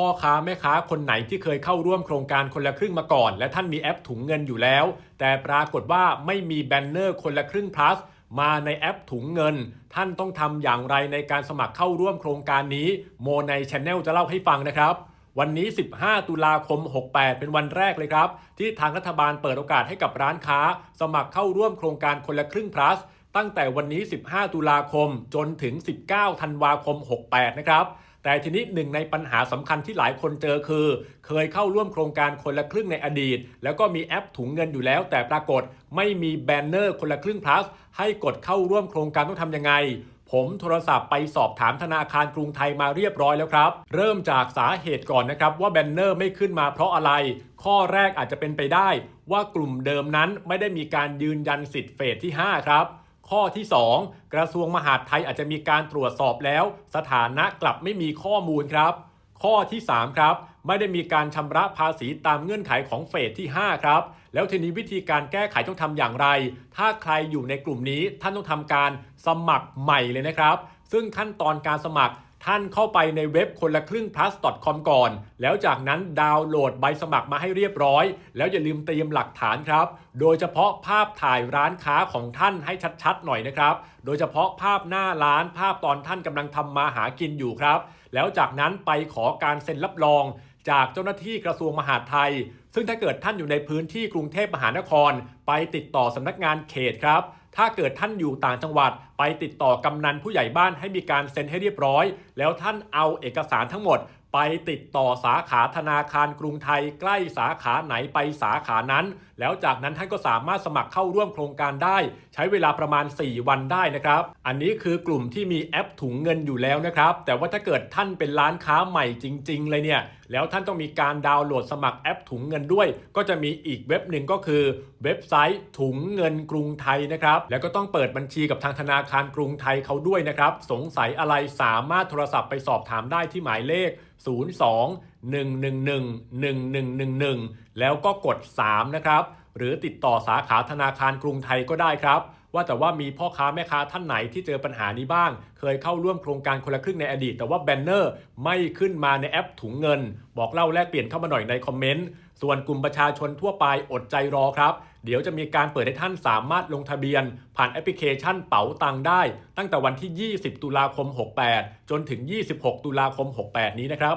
พ่อค้าแม่ค้าคนไหนที่เคยเข้าร่วมโครงการคนละครึ่งมาก่อน และท่านมีแอปถุงเงินอยู่แล้ว แต่ปรากฏว่าไม่มีแบนเนอร์คนละครึ่ง plus มาในแอปถุงเงิน ท่านต้องทำอย่างไรในการสมัครเข้าร่วมโครงการนี้ โมในช anel จะเล่าให้ฟังนะครับ วันนี้ 15 ตุลาคม 68 เป็นวันแรกเลยครับ ที่ทางรัฐบาลเปิดโอกาสให้กับร้านค้า สมัครเข้าร่วมโครงการคนละครึ่ง plus ตั้งแต่วันนี้ 15 ตุลาคมจนถึง 19 ธันวาคม 68 นะครับ แต่ทีนี้หนึ่งในปัญหาสำคัญที่หลายคนเจอคือ เคยเข้าร่วมโครงการคนละครึ่งในอดีต แล้วก็มีแอปถุงเงินอยู่แล้ว แต่ปรากฏไม่มีแบนเนอร์คนละครึ่ง plus ให้กดเข้าร่วมโครงการต้องทำยังไงผมโทรศัพท์ไปสอบถามธนาคารกรุงไทยมาเรียบร้อยแล้วครับ เริ่มจากสาเหตุก่อนนะครับว่าแบนเนอร์ไม่ขึ้นมาเพราะอะไร ข้อแรกอาจจะเป็นไปได้ว่ากลุ่มเดิมนั้นไม่ได้มีการยืนยันสิทธิ์เฟสที่ 5 ครับ ข้อที่ 2 กระทรวงมหาดไทยอาจจะมีการตรวจสอบแล้ว สถานะกลับไม่มีข้อมูลครับ ข้อที่ 3 ครับ ไม่ได้มีการชำระภาษีตามเงื่อนไขของเฟสที่ 5 ครับ แล้วทีนี้วิธีการแก้ไขต้องทำอย่างไร ถ้าใครอยู่ในกลุ่มนี้ท่านต้องทำการสมัครใหม่เลยนะครับ ซึ่งขั้นตอนการสมัคร ท่านเข้าไปในเว็บคนละครึ่ง plus com ก่อน แล้วจากนั้นดาวน์โหลดใบสมัครมาให้เรียบร้อย แล้วอย่าลืมเตรียมหลักฐานครับ โดยเฉพาะภาพถ่ายร้านค้าของท่านให้ชัดๆหน่อยนะครับ โดยเฉพาะภาพหน้าร้านภาพตอนท่านกำลังทำมาหากินอยู่ครับ แล้วจากนั้นไปขอการเซ็นรับรองจากเจ้าหน้าที่กระทรวงมหาดไทย ซึ่งถ้าเกิดท่านอยู่ในพื้นที่กรุงเทพมหานคร ไปติดต่อสำนักงานเขตครับ ถ้าเกิดท่านอยู่ต่างจังหวัด ไปติดต่อกำนันผู้ใหญ่บ้านให้มีการเซ็นให้เรียบร้อย แล้วท่านเอาเอกสารทั้งหมด ไปติดต่อสาขาธนาคารกรุงไทยใกล้สาขาไหนไปสาขานั้น แล้วจากนั้นท่านก็สามารถสมัครเข้าร่วมโครงการได้ ใช้เวลาประมาณ 4 วันได้นะครับ อันนี้คือกลุ่มที่มีแอปถุงเงินอยู่แล้วนะครับ แต่ว่าถ้าเกิดท่านเป็นร้านค้าใหม่จริง ๆ เลยเนี่ยแล้วท่านต้องมีการดาวน์โหลดสมัครแอปถุงเงินด้วย ก็จะมีอีกเว็บหนึ่งก็คือ เว็บไซต์ถุงเงินกรุงไทยนะครับ แล้วก็ต้องเปิดบัญชีกับทางธนาคารกรุงไทยเขาด้วยนะครับ สงสัยอะไรสามารถโทรศัพท์ไปสอบถามได้ที่หมายเลข02 111 1111 แล้วก็กด 3 นะครับ หรือติดต่อสาขาธนาคารกรุงไทยก็ได้ครับ ว่าแต่ว่ามีพ่อค้าแม่ค้าท่านไหนที่เจอปัญหานี้บ้าง เคยเข้าร่วมโครงการคนละครึ่งในอดีต แต่ว่าแบนเนอร์ไม่ขึ้นมาในแอปถุงเงิน บอกเล่าแลกเปลี่ยนเข้ามาหน่อยในคอมเมนต์ส่วนกลุ่มประชาชนทั่วไปอดใจรอครับ เดี๋ยวจะมีการเปิดให้ท่านสามารถลงทะเบียน ผ่านแอปพลิเคชันเป๋าตังได้ ตั้งแต่วันที่ 20 ตุลาคม 68 จนถึง 26 ตุลาคม 68 นี้นะครับ